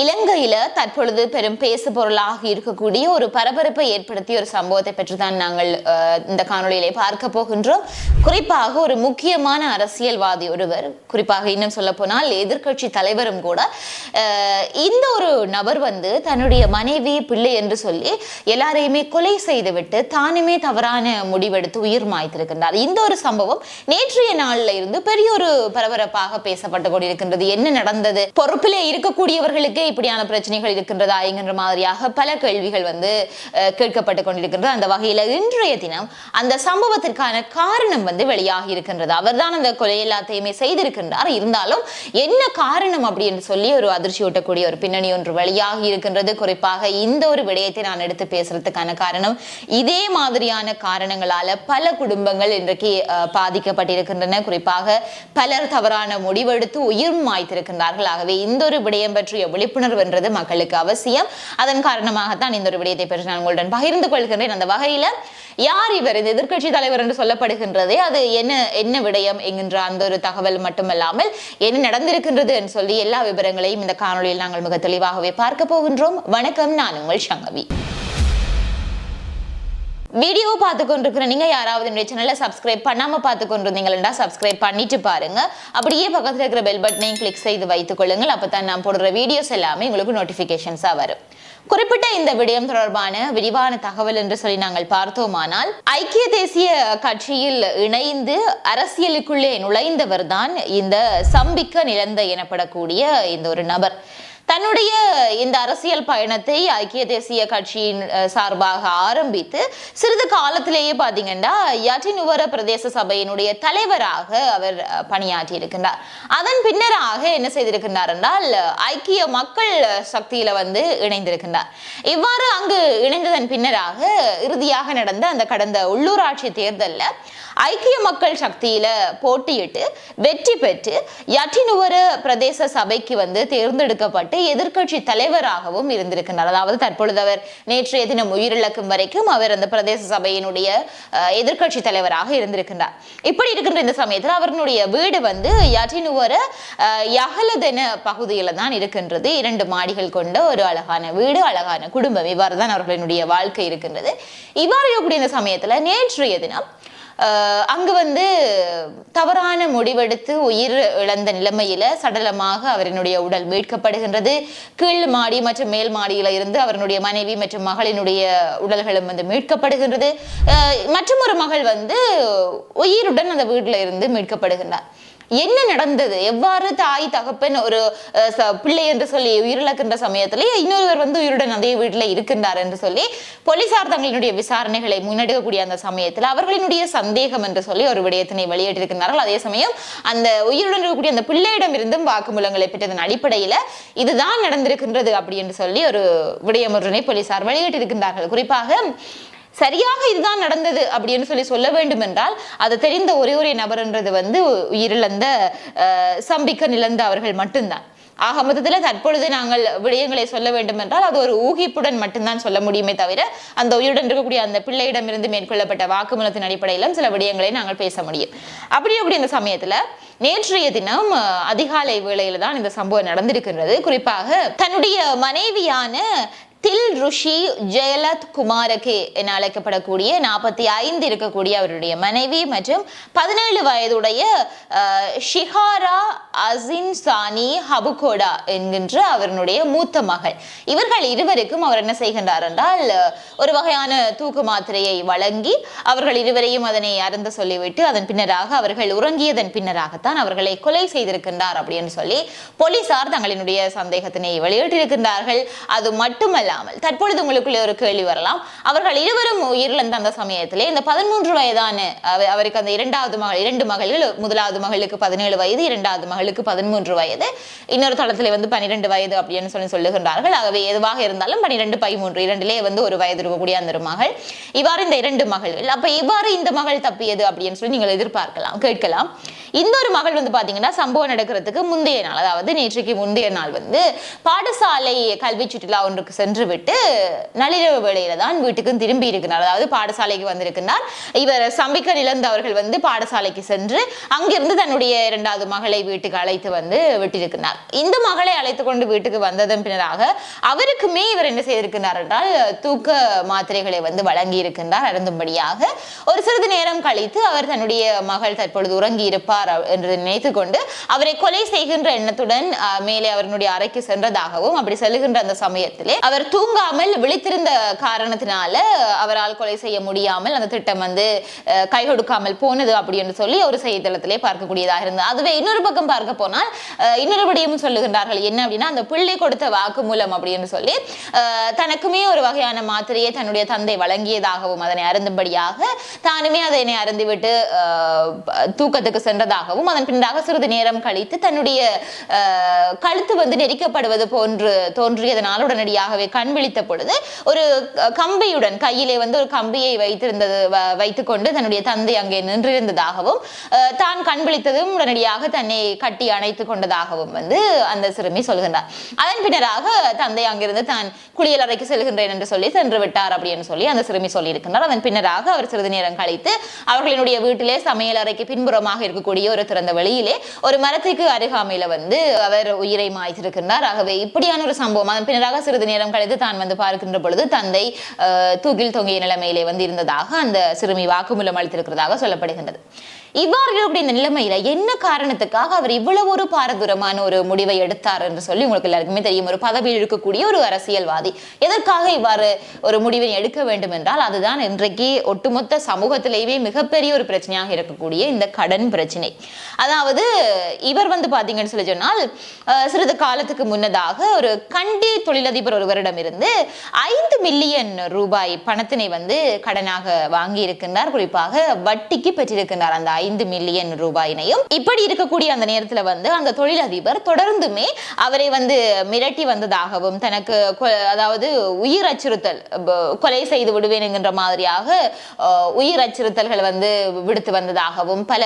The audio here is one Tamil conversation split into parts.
இலங்கையில தற்பொழுது பெரும் பேசு பொருளாக இருக்கக்கூடிய ஒரு பரபரப்பை ஏற்படுத்திய ஒரு சம்பவத்தை பற்றி தான் நாங்கள் இந்த காணொளியிலே பார்க்க போகின்றோம். குறிப்பாக ஒரு முக்கியமான அரசியல்வாதி ஒருவர் குறிப்பாக இன்னும் சொல்ல போனால் எதிர்க்கட்சி தலைவரும் கூட இந்த ஒரு நபர் வந்து தன்னுடைய மனைவி பிள்ளை என்று சொல்லி எல்லாரையுமே கொலை செய்துவிட்டு தானுமே தவறான முடிவெடுத்து உயிர் மாய்த்திருக்கின்றார். இந்த ஒரு சம்பவம் நேற்றைய நாளில் இருந்து பெரிய ஒரு பரபரப்பாக பேசப்பட்டு கொண்டிருக்கின்றது. என்ன நடந்தது? பொறுப்பிலே இருக்கக்கூடியவர்களுக்கு இப்படியான பிரச்சனைகள் இருக்கின்றதா என்கின்ற மாதிரியாக பல கேள்விகள் வந்து கேட்கப்பட்டு கொண்டிருக்கின்றது. அந்த வகையில் இன்றைய தினம் அந்த சம்பவத்திற்கான காரணம் வந்து வெளியாகி இருக்கின்றது. அவர்தான் அந்த கொலை எல்லாத்தையுமே செய்திருக்கின்றார். இருந்தாலும் என்ன காரணம் அப்படின்னு சொல்லி ஒரு அதிர்ச்சி ஊட்டக்கூடிய ஒரு பின்னணி ஒன்று வெளியாகி இருக்கின்றது. குறிப்பாக இந்த ஒரு விடயத்தை நான் எடுத்து பேசுறதுக்கான காரணம் இதே மாதிரியான காரணங்களால பல குடும்பங்கள் இன்றைக்கு பாதிக்கப்பட்டிருக்கின்றன. குறிப்பாக பலர் தவறான முடிவெடுத்து உயிர் மாய்த்திருக்கின்றார்கள் ஆகவே இந்த ஒரு விடயம் பற்றிய விழிப்புணர்வு என்றது மக்களுக்கு அவசியம். அதன் காரணமாகத்தான் இந்த ஒரு விடயத்தை பற்றி நான் உங்களுடன் பகிர்ந்து கொள்கின்றேன். அந்த வகையில யார் இவர்? இந்த எதிர்க்கட்சி தலைவர் என்று சொல்லப்படுகின்றதே. அது என்ன என்ன விடயம் என்கின்ற அந்த ஒரு தகவல் மட்டுமல்லாமல் என்ன நடந்திருக்கின்றது என்று சொல்லி எல்லா விவரங்களையும் இந்த காணொளியில் நாங்கள் மிக தெளிவாகவே பார்க்க போகின்றோம். வணக்கம் நான் உங்கள் சங்கவி. வீடியோ பார்த்து கொண்டிருக்கிற நீங்க யாராவது என்னுடைய சேனலை சப்ஸ்கிரைப் பண்ணாமல் பார்த்து கொண்டிருந்தீங்களா சப்ஸ்கிரைப் பண்ணிட்டு பாருங்க. அப்படியே பக்கத்தில் இருக்கிற பெல் பட்டனையும் கிளிக் செய்து வைத்துக் கொள்ளுங்கள். அப்பதான் நான் போடுற வீடியோஸ் எல்லாமே உங்களுக்கு நோட்டிஃபிகேஷன்ஸாக வரும். குறிப்பிட்ட இந்த விடயம் தொடர்பான விரிவான தகவல் என்று சொல்லி நாங்கள் பார்த்தோமானால் ஐக்கிய தேசிய கட்சியில் இணைந்து அரசியலுக்குள்ளே நுழைந்தவர் தான் இந்த சம்பிக்க நிலந்த எனப்படக்கூடிய இந்த ஒரு நபர். தன்னுடைய இந்த அரசியல் பயணத்தை ஐக்கிய தேசிய கட்சியின் சார்பாக ஆரம்பித்து சிறிது காலத்திலேயே பார்த்தீங்கன்னா யட்டினுவர பிரதேச சபையினுடைய தலைவராக அவர் பணியாற்றி இருக்கின்றார் அதன் பின்னராக என்ன செய்திருக்கின்றார் என்றால் ஐக்கிய மக்கள் சக்தியில வந்து இணைந்திருக்கின்றார். இவ்வாறு அங்கு இணைந்ததன் பின்னராக இறுதியாக நடந்த அந்த கடந்த உள்ளூராட்சி தேர்தலில் ஐக்கிய மக்கள் சக்தியில போட்டியிட்டு வெற்றி பெற்று யட்டினுவர பிரதேச சபைக்கு வந்து தேர்ந்தெடுக்கப்பட்டு எதிர்க்கட்சி தலைவராகவும் இருந்திருக்கின்றார் அதாவது தற்பொழுது அவர் நேற்றைய தினம் உயிரிழக்கும் வரைக்கும் அவர் அந்த பிரதேச சபையினுடைய எதிர்கட்சி எதிர்க்கட்சி தலைவராக இருந்திருக்கின்றார் இப்படி இருக்கின்ற இந்த சமயத்தில் அவர்களுடைய வீடு வந்து யட்டினுவர அஹ், யகலதென பகுதியில தான் இருக்கின்றது. இரண்டு மாடிகள் கொண்ட ஒரு அழகான வீடு அழகான குடும்பம். இவ்வாறு தான் அவர்களினுடைய வாழ்க்கை இருக்கின்றது. இவ்வாறு இருக்கக்கூடிய இந்த சமயத்தில் நேற்றைய தினம் அங்கு வந்து தவறான முடிவெடுத்து உயிர் இழந்த நிலைமையில சடலமாக அவரினுடைய உடல் மீட்கப்படுகின்றது. கீழ் மாடி மற்றும் மேல் மாடியில இருந்து அவருடைய மனைவி மற்றும் மகளினுடைய உடல்களும் வந்து மீட்கப்படுகின்றது. மற்றும் ஒரு மகள் வந்து உயிருடன் அந்த வீட்டில இருந்து மீட்கப்படுகின்றார். என்ன நடந்தது? எவ்வாறு தாய் தகப்பன் ஒரு ச- பிள்ளை என்று சொல்லி உயிரிழக்கின்ற சமயத்திலே இன்னொருவர் வந்து உயிருடன் அதே வீட்டில் இருக்கின்றார் என்று சொல்லி போலீசார் தங்களினுடைய விசாரணைகளை முன்னெடுக்கக்கூடிய அந்த சமயத்தில் அவர்களினுடைய சந்தேகம் என்று சொல்லி ஒரு விடயத்தினை வெளியிட்டிருக்கிறார்கள் அதே சமயம் அந்த உயிருடன் இருக்கக்கூடிய அந்த பிள்ளையிடம் இருந்தும் வாக்குமூலங்களை பெற்றதன் அடிப்படையில் இதுதான் நடந்திருக்கின்றது அப்படி என்று சொல்லி ஒரு விடயம் ஒன்றினை போலீசார் வெளியிட்டிருக்கின்றார்கள். குறிப்பாக சரியாக இதுதான் நடந்தது அப்படின்னு சொல்லி சொல்ல வேண்டும் என்றால் அது தெரிந்த ஒரே ஒரே நபர்ன்றது வந்து உயிரிழந்த சம்பிக்க நிலந்த அவர்கள் மட்டும்தான். ஆக மொத்தத்தில் தற்பொழுது நாங்கள் விடயங்களை சொல்ல வேண்டும் என்றால் அது ஒரு ஊகிப்புடன் மட்டும்தான் சொல்ல முடியுமே தவிர அந்த உயிருடன் இருக்கக்கூடிய அந்த பிள்ளையிடமிருந்து மேற்கொள்ளப்பட்ட வாக்குமூலத்தின் அடிப்படையிலும் சில விடயங்களை நாங்கள் பேச முடியும். அப்படி அப்படி இந்த சமயத்துல நேற்றைய தினம் அதிகாலை வேளையில தான் இந்த சம்பவம் நடந்திருக்கின்றது. குறிப்பாக தன்னுடைய மனைவியான தில் ருஷி ஜெயலத் குமாரகே என அழைக்கப்படக்கூடிய நாற்பத்தி ஐந்து இருக்கக்கூடிய அவருடைய மனைவி மற்றும் பதினேழு வயதுடைய ஷிஹாரா அசின் சானி ஹபுகோடா என்கின்ற அவருடைய மூத்த மகள். இவர்கள் இருவருக்கும் அவர் என்ன செய்கின்றார் என்றால் ஒரு வகையான தூக்கு மாத்திரையை வழங்கி அவர்கள் இருவரையும் அதனை அறந்து சொல்லிவிட்டு அதன் பின்னராக அவர்கள் உறங்கியதன் பின்னராகத்தான் அவர்களை கொலை செய்திருக்கின்றார் அப்படின்னு சொல்லி போலீசார் தங்களினுடைய சந்தேகத்தினை வெளியிட்டிருக்கின்றார்கள். அது மட்டுமல்ல மட்டுமல்லாமல் தற்பொழுது உங்களுக்குள்ளே ஒரு கேள்வி வரலாம். அவர்கள் இருவரும் உயிரிழந்த அந்த சமயத்திலே இந்த பதிமூன்று வயதான அவருக்கு அந்த இரண்டாவது மகள் இரண்டு மகள்கள் முதலாவது மகளுக்கு பதினேழு வயது இரண்டாவது மகளுக்கு பதிமூன்று வயது இன்னொரு தளத்திலே வந்து பன்னிரெண்டு வயது அப்படின்னு சொல்லி சொல்லுகின்றார்கள். ஆகவே எதுவாக இருந்தாலும் பன்னிரெண்டு பதிமூன்று இரண்டிலே வந்து ஒரு வயது இருக்கக்கூடிய அந்த ஒரு மகள். இவ்வாறு இந்த இரண்டு மகள்கள் அப்ப இவ்வாறு இந்த மகள் தப்பியது அப்படின்னு சொல்லி நீங்கள் எதிர்பார்க்கலாம் கேட்கலாம். இந்த ஒரு மகள் வந்து பாத்தீங்கன்னா சம்பவம் நடக்கிறதுக்கு முந்தைய நாள் அதாவது நேற்றைக்கு முந்தைய நாள் வந்து பாடசாலை கல்வி சுற்றுலா ஒன்றுக்கு சென்று விட்டு நள்ளிரவு வேளையில தான் வீட்டுக்கும் திரும்பி இருக்கிறார். அதாவது பாடசாலைக்கு வந்திருக்கிறார். இவர் சம்பிக்க நிலந்தவர்கள் வந்து பாடசாலைக்கு சென்று அங்கிருந்து தன்னுடைய இரண்டாவது மகளை வீட்டுக்கு அழைத்து வந்து விட்டிருக்கிறார். இந்த மகளை அழைத்து கொண்டு வீட்டுக்கு வந்ததன் பின்னராக அவருக்குமே இவர் என்ன செய்திருக்கிறார் என்றால் தூக்க மாத்திரைகளை வந்து வழங்கி இருக்கின்றார் அருந்தும்படியாக ஒரு சிறிது நேரம் கழித்து அவர் தன்னுடைய மகள் தற்பொழுது உறங்கி இருப்பார் என்று நினைத்து கொண்டு அவரை கொலை செய்கின்ற எண்ணத்துடன் மேலே அவருடைய அறைக்கு சென்றதாகவும் அப்படி செல்கின்ற அந்த சமயத்திலே அவர் தூங்காமல் விழித்திருந்த காரணத்தினால அவரால் கொலை செய்ய முடியாமல் அந்த திட்டம் வந்து கை கொடுக்காமல் போனது அப்படி என்று சொல்லி ஒரு செய்தித்தளத்திலே பார்க்கக்கூடியதாக இருந்தது. அதுவே இன்னொரு பக்கம் பார்க்க போனால் இன்னொரு விடயமும் சொல்லுகின்றார்கள். என்ன அப்படின்னா அந்த பிள்ளை கொடுத்த வாக்குமூலம் அப்படின்னு சொல்லி தனக்குமே ஒரு வகையான மாத்திரையை தன்னுடைய தந்தை வழங்கியதாகவும் அதனை அருந்தும்படியாக தானுமே அதனை அருந்திவிட்டு தூக்கத்துக்கு சென்ற கொண்டதாகவும் அதன் பின்னராக சிறிது நேரம் கழித்து தன்னுடைய கழுத்து வந்து நெரிக்கப்படுவது போன்று தோன்றியதனால் உடனடியாகவே கண் விழித்த பொழுது ஒரு கம்பியுடன் கையிலே வந்து ஒரு கம்பியை வைத்திருந்தது வைத்துக்கொண்டு தன்னுடைய தந்தை அங்கே நின்றிருந்ததாகவும் தான் கண் விழித்ததும் உடனடியாக தன்னை கட்டி அணைத்துக் கொண்டதாகவும் வந்து அந்த சிறுமி சொல்கின்றார். அதன் பின்னராக தந்தை அங்கிருந்து தான் குளியல் அறைக்கு செல்கின்றேன் என்று சொல்லி சென்று விட்டார் அப்படின்னு சொல்லி அந்த சிறுமி சொல்லியிருக்கின்றார். அதன் பின்னராக அவர் சிறிது நேரம் கழித்து அவர்களினுடைய வீட்டிலே சமையல் அறைக்கு பின்புறமாக இருக்கக்கூடிய ஒரு திறந்த வெளியிலே ஒரு மரத்துக்கு அருகாமையில வந்து அவர் உயிரை மாய்த்திருக்கின்றார். ஆகவே இப்படியான ஒரு சம்பவம் அதன் பின்னராக சிறிது நேரம் கழித்து தான் வந்து பார்க்கின்ற பொழுது தந்தை அஹ், தூக்கில் தொங்கிய நிலைமையிலே வந்து இருந்ததாக அந்த சிறுமி வாக்குமூலம் அளித்திருக்கிறதாக சொல்லப்படுகின்றது. இவ்வாறு இருக்கக்கூடிய இந்த நிலைமையில என்ன காரணத்துக்காக அவர் இவ்வளவு ஒரு பாரதூரமான ஒரு முடிவை எடுத்தார் என்று சொல்லி உங்களுக்கு எல்லாருக்குமே தெரியும். ஒரு பதவியில் இருக்கக்கூடிய ஒரு அரசியல்வாதி. எதற்காக இவ்வாறு ஒரு முடிவை எடுக்க வேண்டும் என்றால் அதுதான் இன்றைக்கு ஒட்டுமொத்த சமூகத்திலேயே மிகப்பெரிய ஒரு பிரச்சனையாக இருக்கக்கூடிய இந்த கடன் பிரச்சனை. அதாவது இவர் வந்து பாத்தீங்கன்னு சொல்லி சொன்னால் சிறிது காலத்துக்கு முன்னதாக ஒரு கண்டி தொழிலதிபர் ஒருவரிடம் இருந்து ஐந்து மில்லியன் ரூபாய் பணத்தினை வந்து கடனாக வாங்கி இருக்கின்றார் குறிப்பாக வட்டிக்கு பெற்றிருக்கின்றார் அந்த ஐந்து மில்லியன் ரூபாயினையும். இப்படி இருக்கக்கூடிய அந்த நேரத்துல வந்து அந்த தொழிலதிபர் தொடர்ந்துமே அவரை வந்து மிரட்டி வந்ததாகவும் தனக்கு கொ- அதாவது உயிர் அச்சுறுத்தல் கொலை செய்து விடுவேன் என்கின்ற மாதிரியாக உயிர் அச்சுறுத்தல்கள் வந்து விடுத்து வந்ததாகவும் பல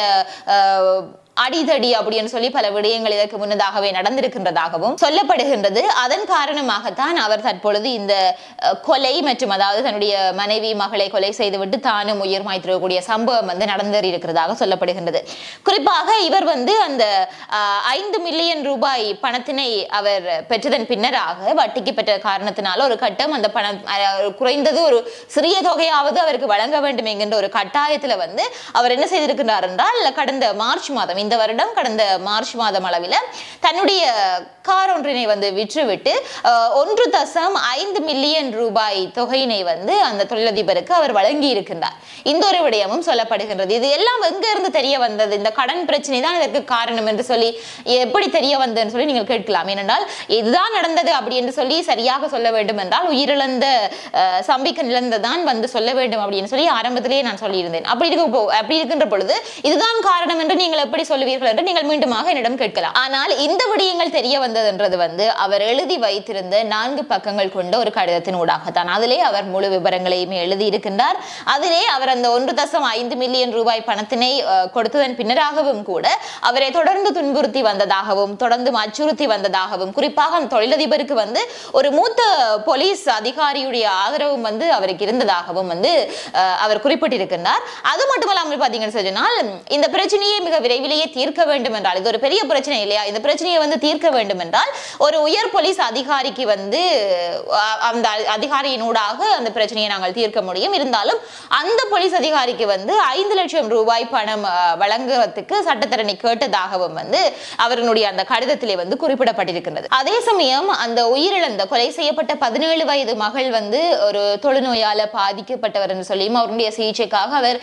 அடிதடி அப்படின்னு சொல்லி பல விடயங்கள் இதற்கு முன்னதாகவே நடந்திருக்கின்றதாகவும் சொல்லப்படுகின்றது. அதன் காரணமாகத்தான் அவர் தற்பொழுது இந்த கொலை மற்றும் அதாவது தன்னுடைய மனைவி மகளை கொலை செய்துவிட்டு தானும் உயிர் மாய்த்திருக்கக்கூடிய சம்பவம் வந்து நடந்தேறி இருக்கிறதாக சொல்லப்படுகின்றது. குறிப்பாக இவர் வந்து அந்த ஐந்து மில்லியன் ரூபாய் பணத்தினை அவர் பெற்றதன் பின்னராக வட்டிக்கு பெற்ற காரணத்தினால ஒரு கட்டம் அந்த பணம் அஹ், குறைந்தது ஒரு சிறிய தொகையாவது அவருக்கு வழங்க வேண்டும் என்கின்ற ஒரு கட்டாயத்துல வந்து அவர் என்ன செய்திருக்கிறார் என்றால் கடந்த மார்ச் மாதம் இந்த வருடம் கடந்த மார்ச் மாதம் அளவில் தன்னுடைய கார் ஒன்றினை வந்து விற்றுவிட்டு ஒன்று தசம் ஐந்து மில்லியன் ரூபாய் தொகையினை வந்து அந்த தொழிலதிபருக்கு அவர் வழங்கி இருக்கின்றார் இந்த ஒரு விடயமும் சொல்லப்படுகின்றது. இது எல்லாம் எங்க இருந்து தெரிய வந்தது? இந்த கடன் பிரச்சனை தான் இதற்கு காரணம் என்று சொல்லி எப்படி தெரிய வந்ததுன்னு சொல்லி நீங்கள் கேட்கலாம். ஏனென்றால் இதுதான் நடந்தது அப்படி என்று சொல்லி சரியாக சொல்ல வேண்டும் என்றால் உயிரிழந்த சம்பிக்க நிலந்ததான் வந்து சொல்ல வேண்டும் அப்படின்னு சொல்லி ஆரம்பத்திலேயே நான் சொல்லியிருந்தேன். அப்படி இருக்க அப்படி இருக்கின்ற பொழுது இதுதான் காரணம் என்று நீங்கள் எப்படி சொல்லுவீர்கள் என்று நீங்கள் மீண்டுமாக என்னிடம் கேட்கலாம். ஆனால் இந்த விடயங்கள் தெரிய வந்ததுன்றது வந்து அவர் எழுதி வைத்திருந்த நான்கு பக்கங்கள் கொண்ட ஒரு கடிதத்தின் ஊடாகத்தான். அதிலே அவர் முழு விவரங்களையுமே எழுதி இருக்கின்றார். அதிலே அவர் அந்த ஒன்று தசம் ஐந்து மில்லியன் ரூபாய் பணத்தினை கொடுத்ததன் பின்னராகவும் கூட அவரை தொடர்ந்து துன்புறுத்தி வந்ததாகவும் தொடர்ந்து அச்சுறுத்தி வந்ததாகவும் குறிப்பாக அந்த தொழிலதிபருக்கு வந்து ஒரு மூத்த போலீஸ் அதிகாரியுடைய ஆதரவும் வந்து அவருக்கு இருந்ததாகவும் வந்து அவர் குறிப்பிட்டிருக்கின்றார். அது மட்டுமல்லாமல் பார்த்தீங்கன்னு சொன்னால் இந்த பிரச்சனையை மிக விரைவிலேயே தீர்க்க வேண்டும் என்றால் இது ஒரு பெரிய பிரச்சனை இல்லையா? இந்த பிரச்சனையை வந்து தீர்க்க வேண்டும் என்றால் ஒரு உயர் போலீஸ் அதிகாரிக்கு வந்து அந்த அதிகாரியினூடாக அந்த பிரச்சனையை நாங்கள் தீர்க்க முடியும். இருந்தாலும் அந்த போலீஸ் அதிகாரிக்கு வந்து ஐந்து லட்சம் ரூபாய் பணம் வழங்குவதற்கு சட்டத்தரணி கேட்டதாகவும் வந்து அவருடைய அந்த கடிதத்திலே வந்து குறிப்பிடப்பட்டிருக்கின்றது. அதே சமயம் அந்த உயிரிழந்த கொலை செய்யப்பட்ட பதினேழு வயது மகள் வந்து ஒரு தொழுநோயால பாதிக்கப்பட்டவர் என்று சொல்லியும் அவருடைய சிகிச்சைக்காக அவர்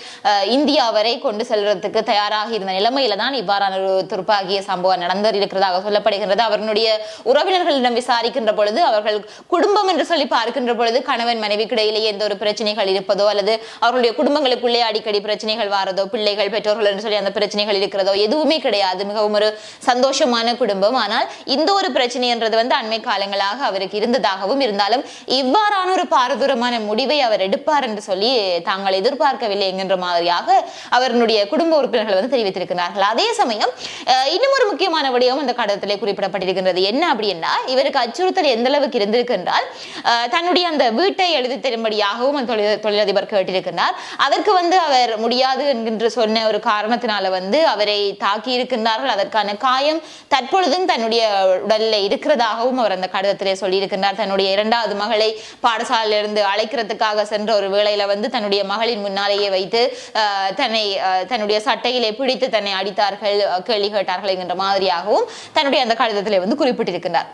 இந்தியா வரை கொண்டு செல்வதற்கு தயாராக இருந்த நிலைமையில தான் தான் இவ்வாறான ஒரு துருப்பாகிய சம்பவம் நடந்திருக்கிறதாக சொல்லப்படுகின்றது. அவர்களுடைய உறவினர்களிடம் விசாரிக்கின்ற பொழுது அவர்கள் குடும்பம் என்று சொல்லி பார்க்கின்ற பொழுது கணவன் மனைவிக்கு இடையிலேயே எந்த ஒரு பிரச்சனைகள் இருப்பதோ அல்லது அவர்களுடைய குடும்பங்களுக்குள்ளே அடிக்கடி பிரச்சனைகள் வாரதோ பிள்ளைகள் பெற்றோர்கள் என்று சொல்லி அந்த பிரச்சனைகள் இருக்கிறதோ எதுவுமே கிடையாது. மிகவும் ஒரு சந்தோஷமான குடும்பம். ஆனால் இந்த ஒரு பிரச்சனைன்றது வந்து அண்மை காலங்களாக அவருக்கு இருந்ததாகவும் இருந்தாலும் இவ்வாறான ஒரு பாரதூரமான முடிவை அவர் எடுப்பார் என்று சொல்லி தாங்கள் எதிர்பார்க்கவில்லை என்கின்ற மாதிரியாக அவருடைய குடும்ப உறுப்பினர்கள் வந்து தெரிவித்திருக்கிறார்கள். அதே சமயம் இன்னும் ஒரு முக்கியமான விடயம் அந்த கடிதத்திலே குறிப்பிடப்பட்டிருக்கின்றது. என்ன அப்படின்னா இவருக்கு அச்சுறுத்தல் எந்த அளவுக்கு இருந்திருக்கின்றால் தன்னுடைய அந்த வீட்டை எழுதி தரும்படியாகவும் அந்த தொழில் தொழிலதிபர் கேட்டிருக்கின்றார். அதற்கு வந்து அவர் முடியாது என்கின்ற சொன்ன ஒரு காரணத்தினால வந்து அவரை தாக்கி இருக்கின்றார்கள். அதற்கான காயம் தற்பொழுதும் தன்னுடைய உடலில் இருக்கிறதாகவும் அவர் அந்த கடிதத்திலே சொல்லியிருக்கின்றார். தன்னுடைய இரண்டாவது மகளை பாடசாலையிலிருந்து அழைக்கிறதுக்காக சென்ற ஒரு வேளையில வந்து தன்னுடைய மகளின் முன்னாலேயே வைத்து தன்னை தன்னுடைய சட்டையிலே பிடித்து தன்னை அடித்தார். கேட்டார்கள் கேள்வி கேட்டார்கள் என்கின்ற மாதிரியாகவும் தன்னுடைய அந்த கடிதத்தில் வந்து குறிப்பிட்டிருக்கின்றார்.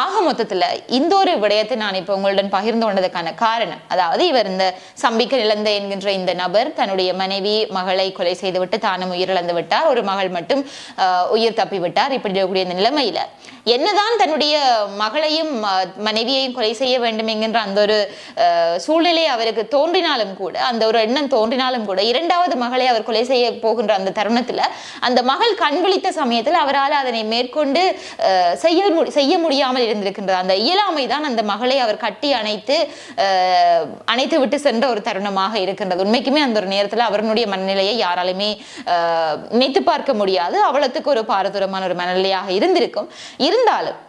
ஆக மொத்தத்தில் இந்த ஒரு விடயத்தை நான் இப்போ உங்களுடன் பகிர்ந்து கொண்டதுக்கான காரணம் அதாவது இவர் இந்த சம்பிக்க இழந்த என்கின்ற இந்த நபர் தன்னுடைய மனைவி மகளை கொலை செய்துவிட்டு தானும் உயிரிழந்து விட்டார். ஒரு மகள் மட்டும் உயிர் தப்பி விட்டார் இப்படி இருக்கக்கூடிய இந்த நிலைமையில என்னதான் தன்னுடைய மகளையும் மனைவியையும் கொலை செய்ய வேண்டும் என்கின்ற அந்த ஒரு சூழ்நிலை அவருக்கு தோன்றினாலும் கூட அந்த ஒரு எண்ணம் தோன்றினாலும் கூட இரண்டாவது மகளை அவர் கொலை செய்ய போகின்ற அந்த தருணத்துல அந்த அந்த மகள் கண் விழித்த சமயத்தில் அவரால் அதனை மேற்கொண்டு செய்ய செய்ய முடியாமல் இருந்திருக்கின்றது. அந்த இயலாமை தான் அந்த மகளை அவர் கட்டி அணைத்து அணைத்து விட்டு சென்ற ஒரு தருணமாக இருக்கின்றது. உண்மைக்குமே அந்த ஒரு நேரத்தில் அவருடைய மனநிலையை யாராலுமே நினைத்து பார்க்க முடியாது. அவ்வளத்துக்கு ஒரு பாரதூரமான ஒரு மனநிலையாக இருந்திருக்கும். இருந்தாலும்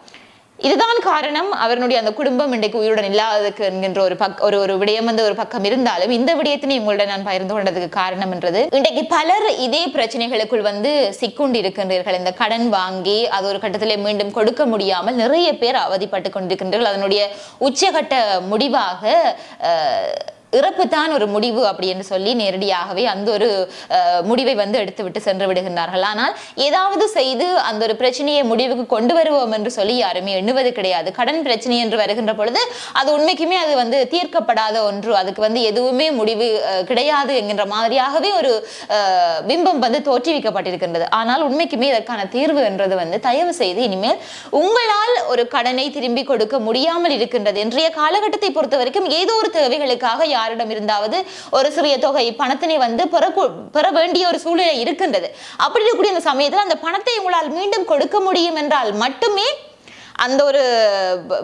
இதுதான் காரணம். அவருடைய அந்த குடும்பம் இன்றைக்கு உயிருடன் இல்லாததுக்கு என்கின்ற ஒரு பக் ஒரு ஒரு விடயம் வந்து ஒரு பக்கம் இருந்தாலும் இந்த விடயத்தினை உங்களுடன் நான் பகிர்ந்து கொண்டதுக்கு காரணம் என்றது. இன்றைக்கு பலர் இதே பிரச்சனைகளுக்குள் வந்து சிக்குண்டு இருக்கின்றீர்கள் இந்த கடன் வாங்கி அது ஒரு கட்டத்திலே மீண்டும் கொடுக்க முடியாமல் நிறைய பேர் அவதிப்பட்டு கொண்டிருக்கின்றீர்கள். அதனுடைய உச்சகட்ட முடிவாக இறப்பு தான் ஒரு முடிவு அப்படி என்று சொல்லி நேரடியாகவே அந்த ஒரு முடிவை வந்து எடுத்து விட்டு சென்று விடுகின்றார்கள். ஆனால் ஏதாவது செய்து அந்த ஒரு பிரச்சனையை முடிவுக்கு கொண்டு வருவோம் என்று சொல்லி யாருமே எண்ணுவது கிடையாது. கடன் பிரச்சனை என்று வருகின்ற பொழுது அது உண்மைக்குமே அது வந்து தீர்க்கப்படாத ஒன்று. அதுக்கு வந்து எதுவுமே முடிவு கிடையாது என்கின்ற மாதிரியாகவே ஒரு அஹ், பிம்பம் வந்து தோற்றுவிக்கப்பட்டிருக்கின்றது. ஆனால் உண்மைக்குமே இதற்கான தீர்வு என்றது வந்து தயவு செய்து இனிமேல் உங்களால் ஒரு கடனை திரும்பி கொடுக்க முடியாமல் இருக்கின்றது. இன்றைய காலகட்டத்தை பொறுத்த வரைக்கும் ஏதோ ஒரு தேவைகளுக்காக யாரிடம் இருந்தாவது ஒரு சிறிய தொகை பணத்தினை வந்து பெற பெற வேண்டிய ஒரு சூழ்நிலை இருக்கின்றது. அப்படி இருக்கக்கூடிய அந்த சமயத்தில் அந்த பணத்தை உங்களால் மீண்டும் கொடுக்க முடியும் என்றால் மட்டுமே அந்த ஒரு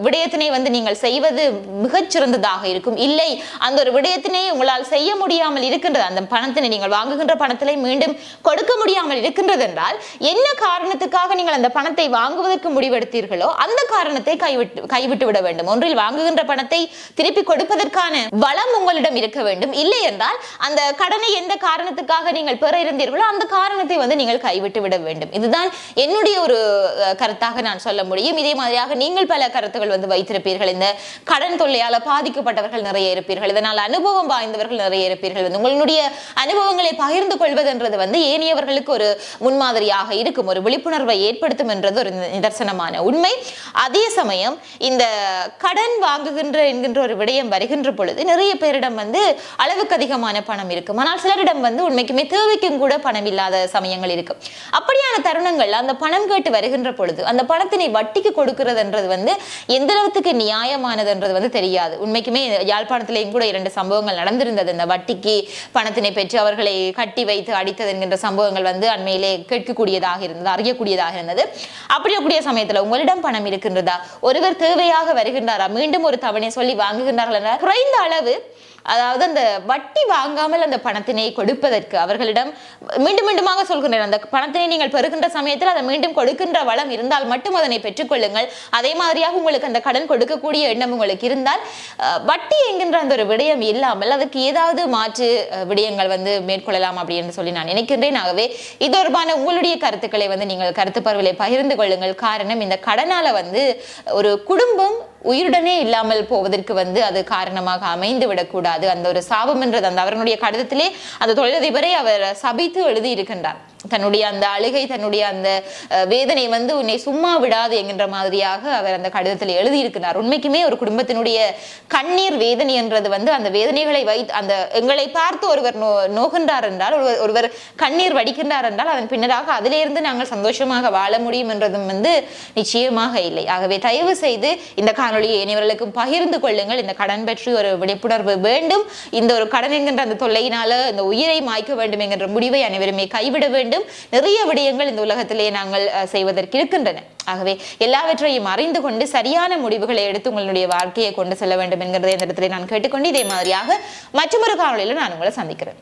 விடயத்தினை வந்து நீங்கள் செய்வது மிகச்சிறந்ததாக இருக்கும். இல்லை அந்த ஒரு விடயத்தினை உங்களால் செய்ய முடியாமல் இருக்கின்றது அந்த பணத்தினை நீங்கள் வாங்குகின்ற பணத்திலே மீண்டும் கொடுக்க முடியாமல் இருக்கின்றது என்றால் என்ன காரணத்துக்காக நீங்கள் அந்த பணத்தை வாங்குவதற்கு முடிவெடுத்தீர்களோ அந்த காரணத்தை கைவிட்டு கைவிட்டு விட வேண்டும். ஒன்றில் வாங்குகின்ற பணத்தை திருப்பி கொடுப்பதற்கான வளம் உங்களிடம் இருக்க வேண்டும். இல்லை என்றால் அந்த கடனை எந்த காரணத்துக்காக நீங்கள் பெற இருந்தீர்களோ அந்த காரணத்தை வந்து நீங்கள் கைவிட்டு விட வேண்டும். இதுதான் என்னுடைய ஒரு கருத்தாக நான் சொல்ல முடியும். இதே மாதிரியாக நீங்கள் பல கருத்துகள் வந்து வைத்திருப்பீர்கள். இந்த கடன் தொல்லையால் பாதிக்கப்பட்டவர்கள் நிறைய இருப்பீர்கள். இதனால் அனுபவம் வாய்ந்தவர்கள் நிறைய இருப்பீர்கள். வந்து உங்களுடைய அனுபவங்களை பகிர்ந்து கொள்வதென்றது வந்து ஏனையவர்களுக்கு ஒரு முன்மாதிரியாக இருக்கும். ஒரு விழிப்புணர்வை ஏற்படுத்தும் என்றது ஒரு நிதர்சனமான உண்மை. அதே சமயம் இந்த கடன் வாங்குகின்ற என்கின்ற ஒரு விடயம் வருகின்ற பொழுது நிறைய பேரிடம் வந்து அளவுக்கு அதிகமான பணம் இருக்கும். ஆனால் சிலரிடம் வந்து உண்மைக்குமே தேவைக்கும் கூட பணம் இல்லாத சமயங்கள் இருக்கும். அப்படியான தருணங்கள் அந்த பணம் கேட்டு வருகின்ற பொழுது அந்த பணத்தினை வட்டிக்கு கொடுக்கறதுன்றது வந்து எந்த அளவுக்கு நியாயமானதுன்றது வந்து தெரியாது. உண்மைக்குமே யாழ்ப்பாணத்திலேயும் கூட இரண்டு சம்பவங்கள் நடந்திருந்தது. இந்த வட்டிக்கு பணத்தினை பெற்று அவர்களை கட்டி வைத்து அடித்தது என்கின்ற சம்பவங்கள் வந்து அண்மையிலே கேட்கக்கூடியதாக இருந்தது அறியக்கூடியதாக இருந்தது. அப்படி கூடிய சமயத்துல உங்களிடம் பணம் இருக்கின்றதா? ஒருவர் தேவையாக வருகின்றாரா? மீண்டும் ஒரு தவணை சொல்லி வாங்குகின்றார்கள் குறைந்த அளவு அதாவது அந்த வட்டி வாங்காமல் அந்த பணத்தினை கொடுப்பதற்கு அவர்களிடம் மீண்டும் மீண்டுமாக சொல்கின்றனர் அந்த பணத்தினை நீங்கள் பெறுகின்ற சமயத்தில் அதை மீண்டும் கொடுக்கின்ற வளம் இருந்தால் மட்டும் அதனை பெற்றுக்கொள்ளுங்கள். அதே மாதிரியாக உங்களுக்கு அந்த கடன் கொடுக்கக்கூடிய எண்ணம் உங்களுக்கு இருந்தால் வட்டி என்கின்ற அந்த ஒரு விடயம் இல்லாமல் அதற்கு ஏதாவது மாற்று விடயங்கள் வந்து மேற்கொள்ளலாம் அப்படின்னு சொல்லி நான் நினைக்கின்றேன். ஆகவே இது தொடர்பான உங்களுடைய கருத்துக்களை வந்து நீங்கள் கருத்து பரவலை பகிர்ந்து கொள்ளுங்கள். காரணம் இந்த கடனால வந்து ஒரு குடும்பம் உயிருடனே இல்லாமல் போவதற்கு வந்து அது காரணமாக அமைந்து விடக்கூடாது அந்த ஒரு சாபம் என்றது அந்த அவர்களுடைய கடிதத்திலே அந்த தொழிலதிபரை அவர் சபித்து எழுதி இருக்கின்றார் தன்னுடைய அந்த அழுகை தன்னுடைய அந்த வேதனை வந்து உன்னை சும்மா விடாது என்கின்ற மாதிரியாக அவர் அந்த கடிதத்தில் எழுதியிருக்கிறார். உண்மைக்குமே ஒரு குடும்பத்தினுடைய கண்ணீர் வேதனை என்றது வந்து அந்த வேதனைகளை வைத்து அந்த எங்களை பார்த்து ஒருவர் நோ நோகின்றார் என்றால் ஒருவர் ஒருவர் கண்ணீர் வடிக்கின்றார் என்றால் அதன் பின்னராக அதிலிருந்து நாங்கள் சந்தோஷமாக வாழ முடியும் என்றதும் வந்து நிச்சயமாக இல்லை. ஆகவே தயவு செய்து இந்த காணொலியை இனிவர்களுக்கும் பகிர்ந்து கொள்ளுங்கள். இந்த கடன் பற்றி ஒரு விழிப்புணர்வு வேண்டும். இந்த ஒரு கடன் என்கின்ற அந்த தொல்லையினால இந்த உயிரை மாய்க்க வேண்டும் என்கின்ற முடிவை அனைவருமே கைவிட வேண்டும். நிறைய விடயங்கள் இந்த உலகத்திலே நாங்கள் அஹ், செய்வதற்கு இருக்கின்றன. ஆகவே எல்லாவற்றையும் அறிந்து கொண்டு சரியான முடிவுகளை எடுத்து உங்களுடைய வாழ்க்கையை கொண்டு செல்ல வேண்டும் என்கிறதை இந்த இடத்துல நான் கேட்டுக்கொண்டு இதே மாதிரியாக மற்றொரு காணொளியில் நான் உங்களை சந்திக்கிறேன்.